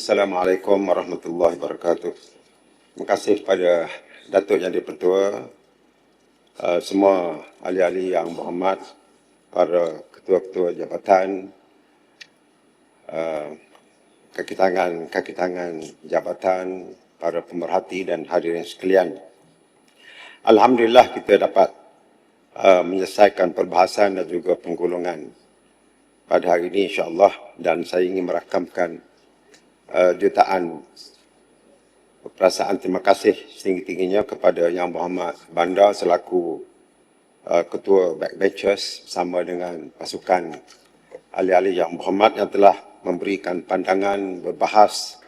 Assalamualaikum warahmatullahi wabarakatuh. Terima kasih kepada Datuk Yang di-Pertua, uh, semua ahli-ahli yang berhormat, para ketua-ketua jabatan, uh, kaki tangan, kaki tangan jabatan, para pemerhati dan hadirin sekalian. Alhamdulillah kita dapat uh, menyelesaikan perbahasan dan juga penggolongan pada hari ini insya-Allah dan saya ingin merakamkan uh, jutaan perasaan terima kasih setinggi-tingginya kepada Yang Berhormat Bandar selaku uh, ketua backbenchers bersama dengan pasukan ahli-ahli yang berhormat yang telah memberikan pandangan berbahas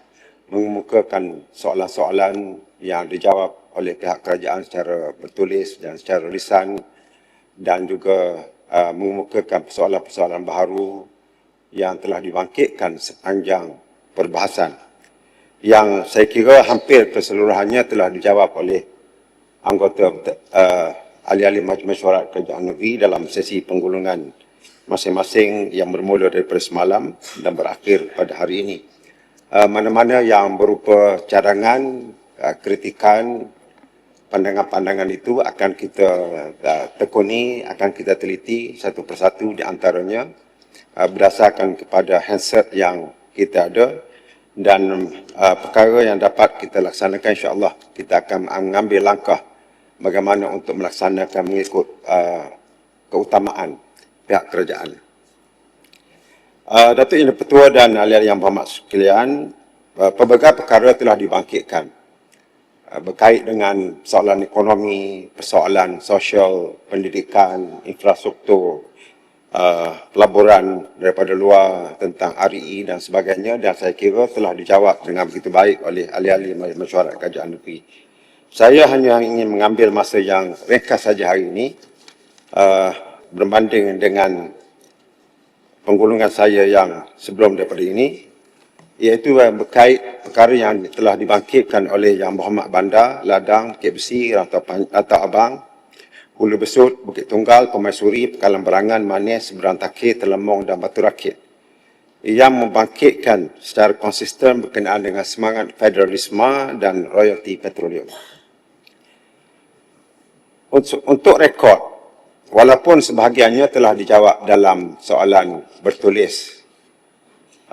mengemukakan soalan-soalan yang dijawab oleh pihak kerajaan secara bertulis dan secara lisan dan juga uh, mengemukakan persoalan-persoalan baru yang telah dibangkitkan sepanjang perbahasan yang saya kira hampir keseluruhannya telah dijawab oleh anggota uh, ahli-ahli mesyuarat kerajaan negeri dalam sesi penggulungan masing-masing yang bermula daripada semalam dan berakhir pada hari ini. Uh, mana-mana yang berupa cadangan, uh, kritikan, pandangan-pandangan itu akan kita uh, tekuni, akan kita teliti satu persatu di antaranya uh, berdasarkan kepada handset yang kita ada dan uh, perkara yang dapat kita laksanakan insya-Allah kita akan mengambil langkah bagaimana untuk melaksanakan mengikut uh, keutamaan pihak kerajaan. Uh, Datuk Yang Petua dan ahli yang berhormat sekalian, uh, pelbagai perkara telah dibangkitkan uh, berkait dengan persoalan ekonomi, persoalan sosial, pendidikan, infrastruktur, uh, pelaburan daripada luar tentang REE dan sebagainya dan saya kira telah dijawab dengan begitu baik oleh ahli-ahli mesyuarat kerajaan negeri. Saya hanya ingin mengambil masa yang ringkas saja hari ini uh, berbanding dengan penggulungan saya yang sebelum daripada ini iaitu uh, berkait perkara yang telah dibangkitkan oleh Yang Berhormat Bandar, Ladang, Bukit Besi, Rantau, Rantau Abang, Hulu Besut, Bukit Tunggal, Pemaisuri, Pekalan Berangan, Manis, Berantakir, Telemong dan Batu Rakit yang membangkitkan secara konsisten berkenaan dengan semangat federalisme dan royalty petroleum. Untuk, untuk rekod, walaupun sebahagiannya telah dijawab dalam soalan bertulis,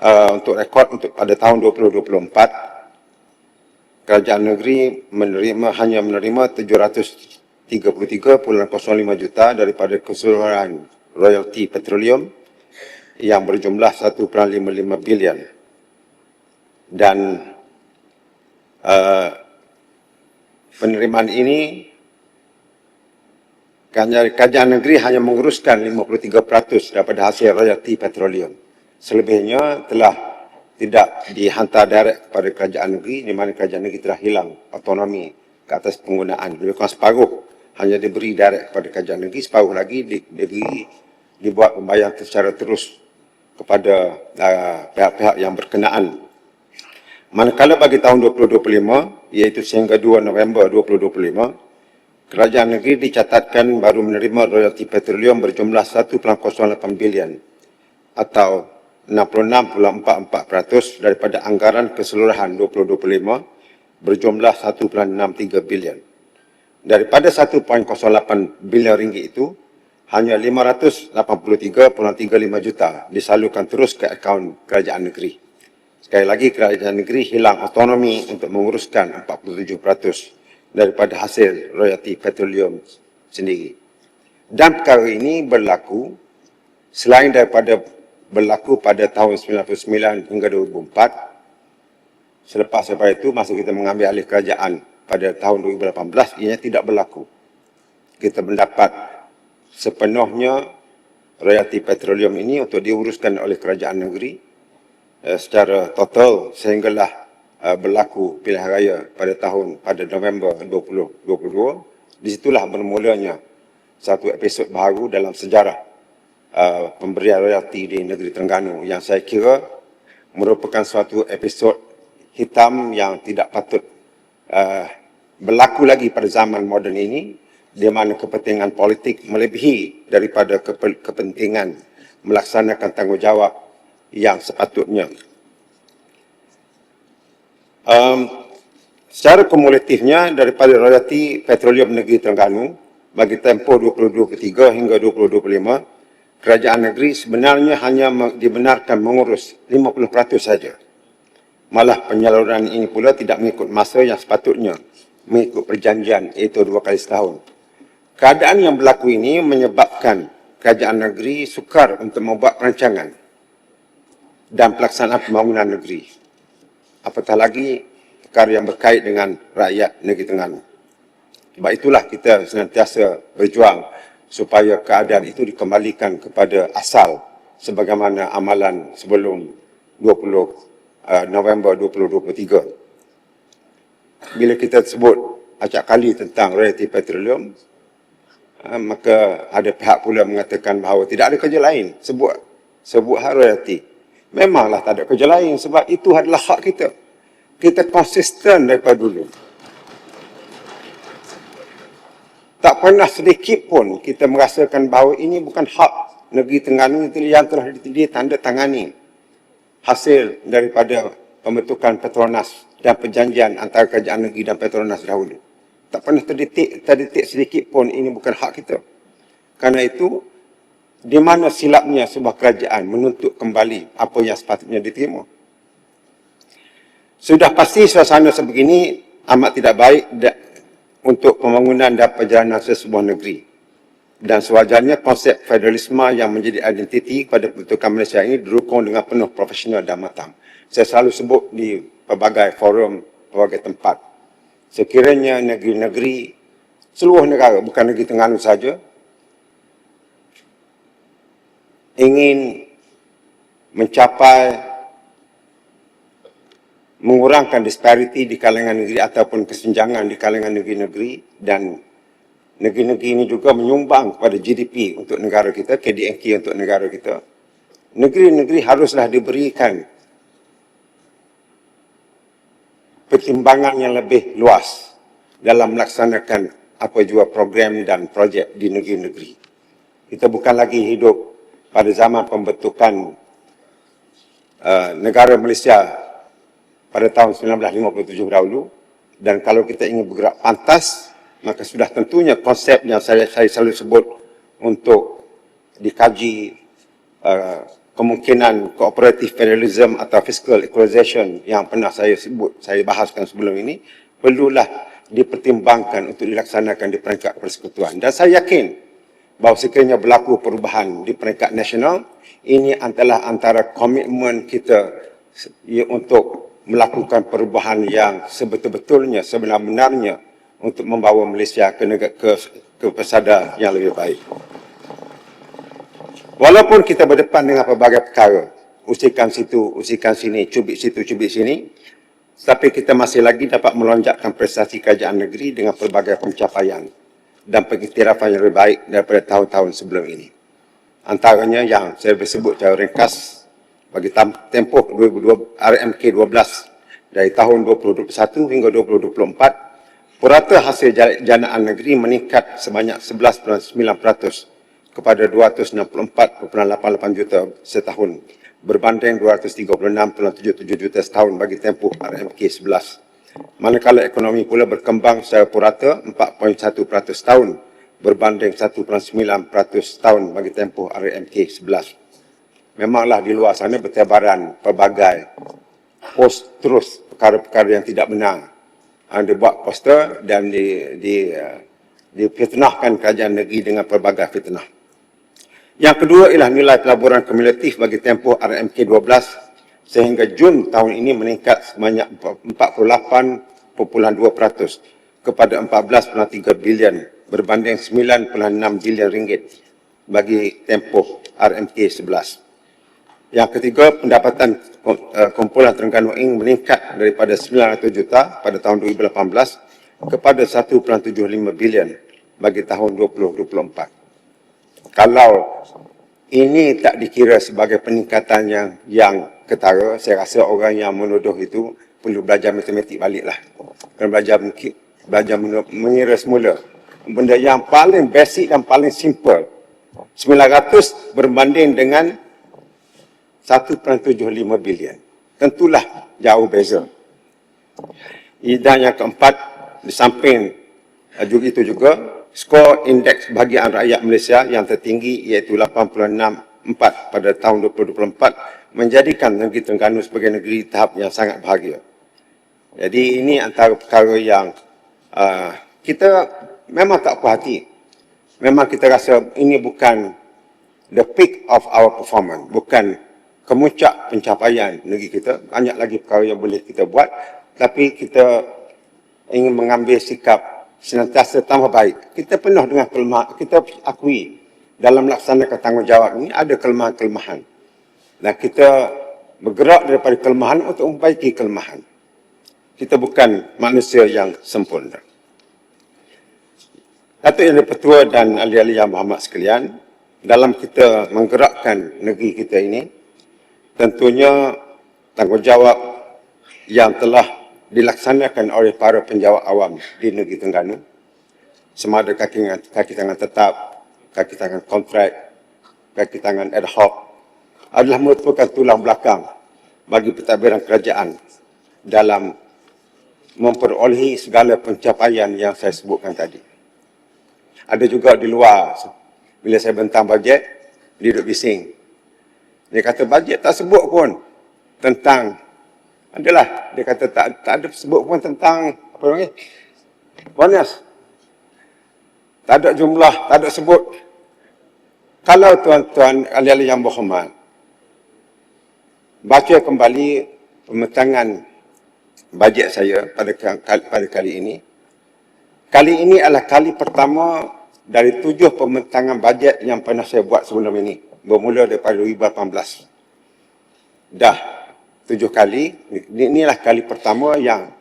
uh, untuk rekod untuk pada tahun 2024, kerajaan negeri menerima hanya menerima 700 33.05 juta daripada keseluruhan royalti petroleum yang berjumlah 1.55 bilion. Dan uh, penerimaan ini kerajaan negeri hanya menguruskan 53% daripada hasil royalti petroleum. Selebihnya telah tidak dihantar direct kepada kerajaan negeri di mana kerajaan negeri telah hilang otonomi ke atas penggunaan. Lebih kurang separuh hanya diberi direct kepada kerajaan negeri, separuh lagi di, diberi, dibuat pembayaran secara terus kepada uh, pihak-pihak yang berkenaan. Manakala bagi tahun 2025, iaitu sehingga 2 November 2025, kerajaan negeri dicatatkan baru menerima royalti petroleum berjumlah 1.08 bilion atau 66.44% daripada anggaran keseluruhan 2025 berjumlah 1.63 bilion daripada 1.08 bilion ringgit itu hanya 583.35 juta disalurkan terus ke akaun kerajaan negeri. Sekali lagi kerajaan negeri hilang otonomi untuk menguruskan 47% daripada hasil royalti petroleum sendiri. Dan perkara ini berlaku selain daripada berlaku pada tahun 1999 hingga 2004 selepas daripada itu masa kita mengambil alih kerajaan pada tahun 2018 ianya tidak berlaku. Kita mendapat sepenuhnya royalti petroleum ini untuk diuruskan oleh kerajaan negeri uh, secara total sehinggalah uh, berlaku pilihan raya pada tahun pada November 2022. Di situlah bermulanya satu episod baru dalam sejarah uh, pemberian royalti di negeri Terengganu yang saya kira merupakan suatu episod hitam yang tidak patut uh, berlaku lagi pada zaman moden ini di mana kepentingan politik melebihi daripada kepentingan melaksanakan tanggungjawab yang sepatutnya. Um, secara kumulatifnya daripada royalti petroleum negeri Terengganu bagi tempoh 2023 hingga 2025, kerajaan negeri sebenarnya hanya dibenarkan mengurus 50% saja. Malah penyaluran ini pula tidak mengikut masa yang sepatutnya mengikut perjanjian iaitu dua kali setahun. Keadaan yang berlaku ini menyebabkan kerajaan negeri sukar untuk membuat perancangan dan pelaksanaan pembangunan negeri. Apatah lagi perkara yang berkait dengan rakyat negeri Terengganu. Sebab itulah kita senantiasa berjuang supaya keadaan itu dikembalikan kepada asal sebagaimana amalan sebelum 20 Uh, November 2023. Bila kita sebut acak kali tentang royalty petroleum, uh, maka ada pihak pula mengatakan bahawa tidak ada kerja lain sebut sebut hak royalty. Memanglah tak ada kerja lain sebab itu adalah hak kita. Kita konsisten daripada dulu. Tak pernah sedikit pun kita merasakan bahawa ini bukan hak negeri Tengganu yang telah ditandatangani hasil daripada pembentukan Petronas dan perjanjian antara kerajaan negeri dan Petronas dahulu. Tak pernah terdetik, terdetik sedikit pun ini bukan hak kita. Karena itu, di mana silapnya sebuah kerajaan menuntut kembali apa yang sepatutnya diterima. Sudah pasti suasana sebegini amat tidak baik untuk pembangunan dan perjalanan sesebuah negeri dan sewajarnya konsep federalisme yang menjadi identiti pada pembentukan Malaysia ini didukung dengan penuh profesional dan matang. Saya selalu sebut di pelbagai forum, pelbagai tempat. Sekiranya negeri-negeri, seluruh negara, bukan negeri Tengganu saja, ingin mencapai mengurangkan dispariti di kalangan negeri ataupun kesenjangan di kalangan negeri-negeri dan negeri-negeri ini juga menyumbang kepada GDP untuk negara kita, KDNK untuk negara kita. Negeri-negeri haruslah diberikan pertimbangan yang lebih luas dalam melaksanakan apa jua program dan projek di negeri-negeri. Kita bukan lagi hidup pada zaman pembentukan uh, negara Malaysia pada tahun 1957 dahulu dan kalau kita ingin bergerak pantas maka sudah tentunya konsep yang saya, saya selalu sebut untuk dikaji uh, kemungkinan cooperative federalism atau fiscal equalization yang pernah saya sebut, saya bahaskan sebelum ini, perlulah dipertimbangkan untuk dilaksanakan di peringkat persekutuan. Dan saya yakin bahawa sekiranya berlaku perubahan di peringkat nasional, ini adalah antara komitmen kita untuk melakukan perubahan yang sebetul-betulnya, sebenar-benarnya untuk membawa Malaysia ke negara ke, ke pesada yang lebih baik. Walaupun kita berdepan dengan pelbagai perkara, usikan situ, usikan sini, cubit situ, cubit sini, tapi kita masih lagi dapat melonjakkan prestasi kerajaan negeri dengan pelbagai pencapaian dan pengiktirafan yang lebih baik daripada tahun-tahun sebelum ini. Antaranya yang saya bersebut secara ringkas bagi tempoh 2020, RMK 12 dari tahun 2021 hingga 2024 Purata hasil janaan negeri meningkat sebanyak 11.9% kepada 264.88 juta setahun berbanding 236.77 juta setahun bagi tempoh RMK 11. Manakala ekonomi pula berkembang secara purata 4.1% setahun berbanding 1.9% setahun bagi tempoh RMK 11. Memanglah di luar sana bertebaran pelbagai post terus perkara-perkara yang tidak benar uh, dia buat poster dan di di uh, difitnahkan kerajaan negeri dengan pelbagai fitnah. Yang kedua ialah nilai pelaburan kumulatif bagi tempoh RMK 12 sehingga Jun tahun ini meningkat sebanyak 48.2% kepada 14.3 bilion berbanding 9.6 bilion ringgit bagi tempoh RMK 11. Yang ketiga, pendapatan eh, kumpulan Terengganu Ing meningkat daripada 900 juta pada tahun 2018 kepada 1.75 bilion bagi tahun 2024. Kalau ini tak dikira sebagai peningkatan yang yang ketara, saya rasa orang yang menuduh itu perlu belajar matematik baliklah. Kena belajar belajar mengira semula. Benda yang paling basic dan paling simple. 900 berbanding dengan 1.75 bilion. Tentulah jauh beza. Dan yang keempat, di samping juga itu juga, skor indeks bahagian rakyat Malaysia yang tertinggi iaitu 86.4 pada tahun 2024 menjadikan negeri Terengganu sebagai negeri tahap yang sangat bahagia. Jadi ini antara perkara yang uh, kita memang tak puas hati. Memang kita rasa ini bukan the peak of our performance. Bukan kemuncak pencapaian negeri kita. Banyak lagi perkara yang boleh kita buat. Tapi kita ingin mengambil sikap senantiasa tambah baik. Kita penuh dengan kelemahan. Kita akui dalam melaksanakan tanggungjawab ini ada kelemahan-kelemahan. Dan kita bergerak daripada kelemahan untuk membaiki kelemahan. Kita bukan manusia yang sempurna. Datuk Yang Dipertua dan ahli-ahli yang Muhammad sekalian, dalam kita menggerakkan negeri kita ini, tentunya tanggungjawab yang telah dilaksanakan oleh para penjawat awam di negeri Tengganu, sama ada kaki, kaki tangan tetap, kaki tangan kontrak, kaki tangan ad hoc, adalah merupakan tulang belakang bagi pentadbiran kerajaan dalam memperolehi segala pencapaian yang saya sebutkan tadi. Ada juga di luar, bila saya bentang bajet, dia duduk bising. Dia kata bajet tak sebut pun tentang, adalah, dia kata tak, tak ada sebut pun tentang, apa namanya, bonus. Tak ada jumlah, tak ada sebut. Kalau tuan-tuan ahli-ahli yang berhormat, baca kembali pemetangan bajet saya pada pada kali ini. Kali ini adalah kali pertama dari tujuh pembentangan bajet yang pernah saya buat sebelum ini. Bermula daripada 2018. Dah tujuh kali. Inilah kali pertama yang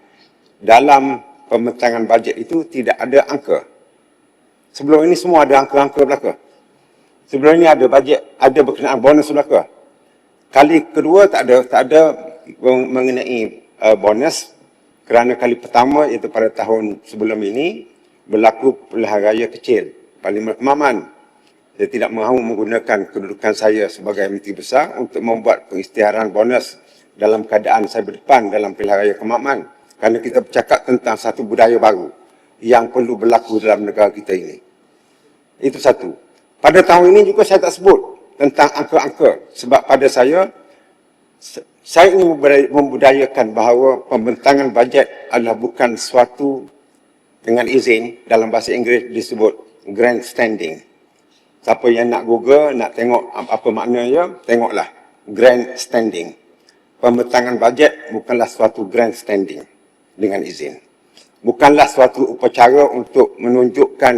dalam pembentangan bajet itu tidak ada angka. Sebelum ini semua ada angka-angka belaka. Sebelum ini ada bajet, ada berkenaan bonus belaka. Kali kedua tak ada tak ada mengenai uh, bonus kerana kali pertama iaitu pada tahun sebelum ini berlaku pilihan raya kecil Parlimen Kemaman. Saya tidak mahu menggunakan kedudukan saya sebagai menteri besar untuk membuat pengisytiharan bonus dalam keadaan saya berdepan dalam pilihan raya Kemaman. Kerana kita bercakap tentang satu budaya baru yang perlu berlaku dalam negara kita ini. Itu satu. Pada tahun ini juga saya tak sebut tentang angka-angka. Sebab pada saya, saya ingin membudayakan bahawa pembentangan bajet adalah bukan suatu dengan izin dalam bahasa Inggeris disebut grandstanding. Siapa yang nak google, nak tengok apa maknanya, tengoklah grandstanding. Pembentangan bajet bukanlah suatu grandstanding dengan izin. Bukanlah suatu upacara untuk menunjukkan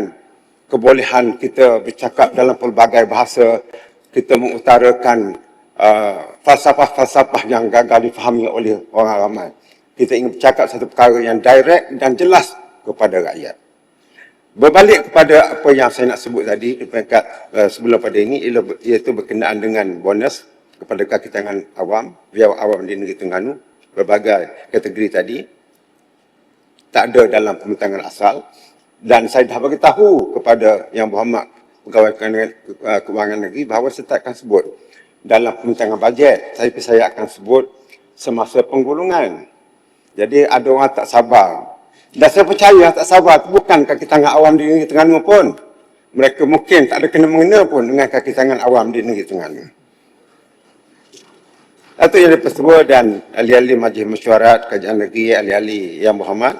kebolehan kita bercakap dalam pelbagai bahasa, kita mengutarakan Uh, falsafah-falsafah yang gagal difahami oleh orang ramai. Kita ingin bercakap satu perkara yang direct dan jelas kepada rakyat. Berbalik kepada apa yang saya nak sebut tadi di peringkat uh, sebelum pada ini iaitu berkenaan dengan bonus kepada kaki tangan awam, biar awam di negeri Terengganu, berbagai kategori tadi tak ada dalam pembentangan asal dan saya dah bagi tahu kepada yang berhormat pegawai kewangan negeri bahawa saya tak akan sebut dalam pembentangan bajet, saya saya akan sebut semasa penggulungan. Jadi ada orang tak sabar. Dan saya percaya tak sabar itu bukan kaki tangan awam di negeri Terengganu pun. Mereka mungkin tak ada kena-mengena pun dengan kaki tangan awam di negeri Terengganu. Itu yang dipersetua dan ahli-ahli majlis mesyuarat kajian negeri, ahli-ahli yang berhormat.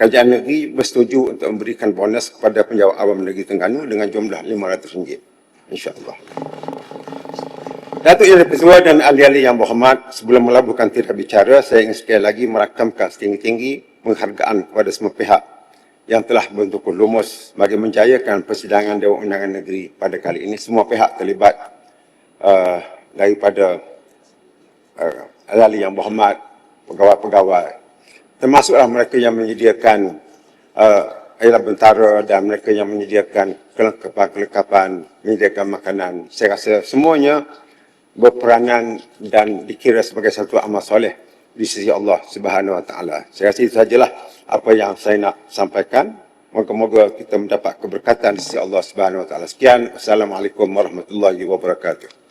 Kajian negeri bersetuju untuk memberikan bonus kepada penjawat awam negeri Terengganu dengan jumlah RM500. InsyaAllah. Datuk Yang Dipertua dan ahli-ahli yang berhormat, sebelum melabuhkan tidak bicara, saya ingin sekali lagi merakamkan setinggi-tinggi penghargaan kepada semua pihak yang telah bentuk lumus bagi menjayakan persidangan Dewan Undangan Negeri pada kali ini. Semua pihak terlibat uh, daripada uh, ahli yang berhormat, pegawai-pegawai. Termasuklah mereka yang menyediakan uh, ialah bentara dan mereka yang menyediakan kelengkapan-kelengkapan, menyediakan makanan. Saya rasa semuanya berperanan dan dikira sebagai satu amal soleh di sisi Allah Subhanahu Wa Taala. Saya rasa itu sajalah apa yang saya nak sampaikan. Moga-moga kita mendapat keberkatan di sisi Allah Subhanahu Wa Taala. Sekian. Assalamualaikum warahmatullahi wabarakatuh.